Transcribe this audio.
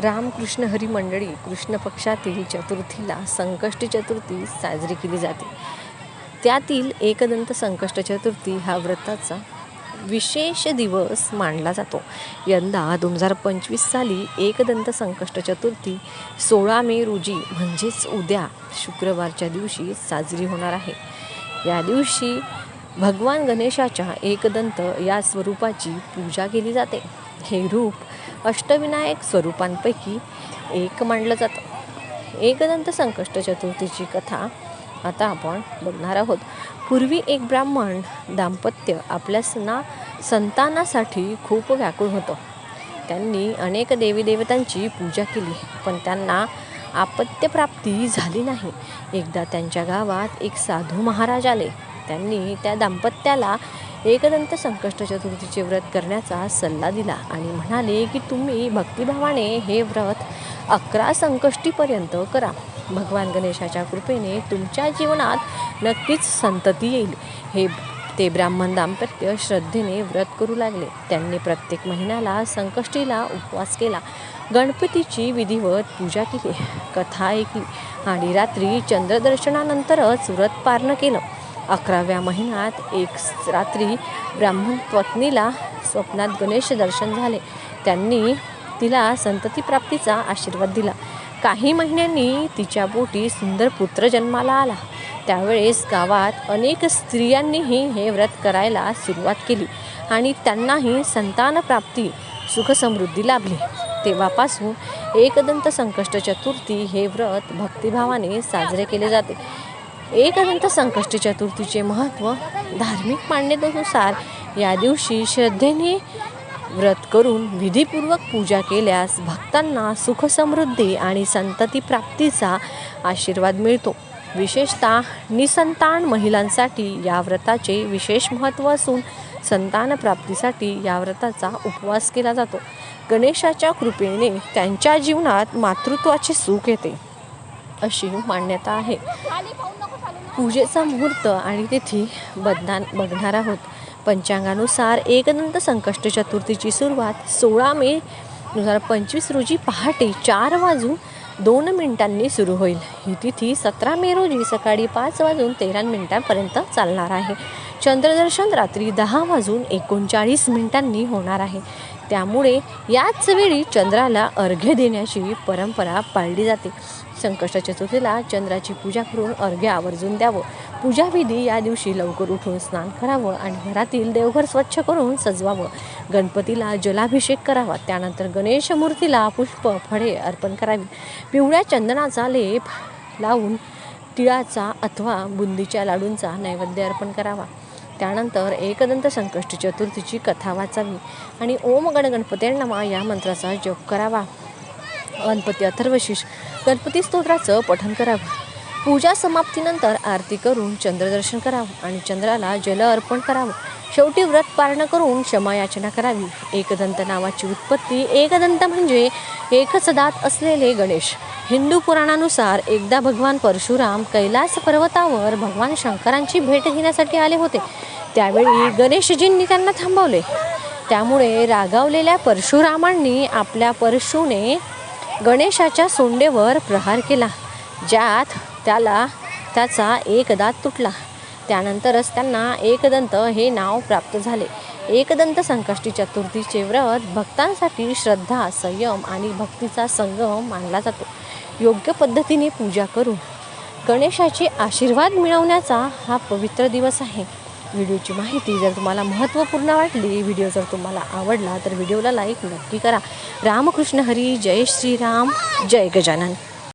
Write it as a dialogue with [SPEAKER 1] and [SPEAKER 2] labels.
[SPEAKER 1] रामकृष्ण हरी मंडळी कृष्ण पक्षातील चतुर्थीला संकष्टी चतुर्थी साजरी केली जाते. त्यातील एकदंत संकष्ट चतुर्थी हा व्रताचा विशेष दिवस मानला जातो. यंदा दोन हजार पंचवीस साली एकदंत संकष्ट चतुर्थी सोळा मे रोजी म्हणजेच उद्या शुक्रवारच्या दिवशी साजरी होणार आहे. या दिवशी भगवान गणेशाच्या एकदंत या स्वरूपाची पूजा केली जाते. हे रूप अष्टविनायक स्वरूपांपैकी एक मानलं जातं. एकदंत संकष्ट चतुर्थीची कथा आता आपण बघणार आहोत. पूर्वी एक ब्राह्मण दाम्पत्य आपल्या सना संतानासाठी खूप व्याकुळ होतं. त्यांनी अनेक देवीदेवतांची पूजा केली पण त्यांना आपत्यप्राप्ती झाली नाही. एकदा त्यांच्या गावात एक साधू महाराज आले. त्यांनी त्या दाम्पत्याला एकदंत संकष्ट चतुर्थीचे व्रत करण्याचा सल्ला दिला आणि म्हणाले की तुम्ही भक्तिभावाने हे व्रत अकरा संकष्टीपर्यंत करा. भगवान गणेशाच्या कृपेने तुमच्या जीवनात नक्कीच संतती येईल. हे ते ब्राह्मण दाम्पत्य श्रद्धेने व्रत करू लागले. त्यांनी प्रत्येक महिन्याला संकष्टीला उपवास केला. गणपतीची विधिवत पूजा केली कथा ऐकली आणि रात्री चंद्रदर्शनानंतरच व्रत पारणं केलं. अकराव्या महिन्यात एक रात्री ब्राह्मण पत्नीला स्वप्नात गणेश दर्शन झाले. त्यांनी तिला संततीप्राप्तीचा आशीर्वाद दिला. काही महिन्यांनी तिच्या पोटी सुंदर पुत्र जन्माला आला. त्यावेळेस गावात अनेक स्त्रियांनीही हे व्रत करायला सुरुवात केली आणि त्यांनाही संतानप्राप्ती सुखसमृद्धी लाभली. तेव्हापासून एकदंत संकष्ट चतुर्थी हे व्रत भक्तिभावाने साजरे केले जाते. एकदंत संकष्टी चतुर्थीचे महत्त्व धार्मिक मान्यतेनुसार या दिवशी श्रद्धेने व्रत करून विधीपूर्वक पूजा केल्यास भक्तांना सुखसमृद्धी आणि संतती प्राप्तीचा आशीर्वाद मिळतो. विशेषतः निसंतान महिलांसाठी या व्रताचे विशेष महत्त्व असून संतान प्राप्तीसाठी या व्रताचा उपवास केला जातो. गणेशाच्या कृपेने त्यांच्या जीवनात मातृत्वाचे सुख येते. अशी मान्यता आहे. पूजेचा मुहूर्त आणि तिथी बदना बघणार आहोत. पंचांगानुसार एकदंत संकष्ट चतुर्थीची सुरुवात सोळा मे दोन हजार पंचवीस रोजी पहाटे चार वाजून दोन मिनिटांनी सुरू होईल. ही तिथी सतरा मे रोजी सकाळी पाच वाजून तेरा मिनिटांपर्यंत चालणार आहे. चंद्रदर्शन रात्री दहा वाजून एकोणचाळीस मिनिटांनी होणार आहे. त्यामुळे याच वेळी चंद्राला अर्घ्य देण्याची परंपरा पाळली जाते. संकष्ट चतुर्थीला चंद्राची पूजा करून अर्घ्य आवर्जून द्यावं. पूजाविधी या दिवशी लवकर उठून स्नान करावं आणि घरातील देवघर स्वच्छ करून सजवावं. गणपतीला जलाभिषेक करावा. त्यानंतर गणेश मूर्तीला पुष्प फळे अर्पण करावी. पिवळ्या चंदनाचा लेप लावून तिळाचा अथवा बुंदीच्या लाडूंचा नैवेद्य अर्पण करावा. त्यानंतर एकदंत संकष्ट चतुर्थीची कथा वाचावी आणि ओम गणगणपती नमा या मंत्राचा जप करावा. गणपती अथर्वशीष गणपती स्तोत्राचं पठन करावं. पूजा समाप्तीनंतर आरती करून चंद्रदर्शन करावं आणि चंद्राला जल अर्पण करावं. शेवटी व्रत पारणं करून क्षमायाचना करावी. एकदंत नावाची उत्पत्ती एकदंत म्हणजे एकच दात असलेले गणेश. हिंदू पुराणानुसार एकदा भगवान परशुराम कैलास पर्वतावर भगवान शंकरांची भेट घेण्यासाठी आले होते. त्यावेळी गणेशजींनी त्यांना थांबवले. त्यामुळे रागावलेल्या परशुरामांनी आपल्या परशुने गणेशाच्या सोंडेवर प्रहार केला ज्यात त्याला त्याचा एक दात तुटला. त्यानंतरच त्यांना एकदंत हे नाव प्राप्त झाले. एकदंत संकष्टी चतुर्थीचे व्रत भक्तांसाठी श्रद्धा संयम आणि भक्तीचा संगम मानला जातो. योग्य पद्धतीने पूजा करून गणेशाचे आशीर्वाद मिळवण्याचा हा पवित्र दिवस आहे. व्हिडिओची माहिती जर तुम्हाला महत्त्वपूर्ण वाटली व्हिडिओ जर तुम्हाला आवडला तर व्हिडिओला लाईक नक्की करा. रामकृष्ण हरी जय श्रीराम जय गजानन.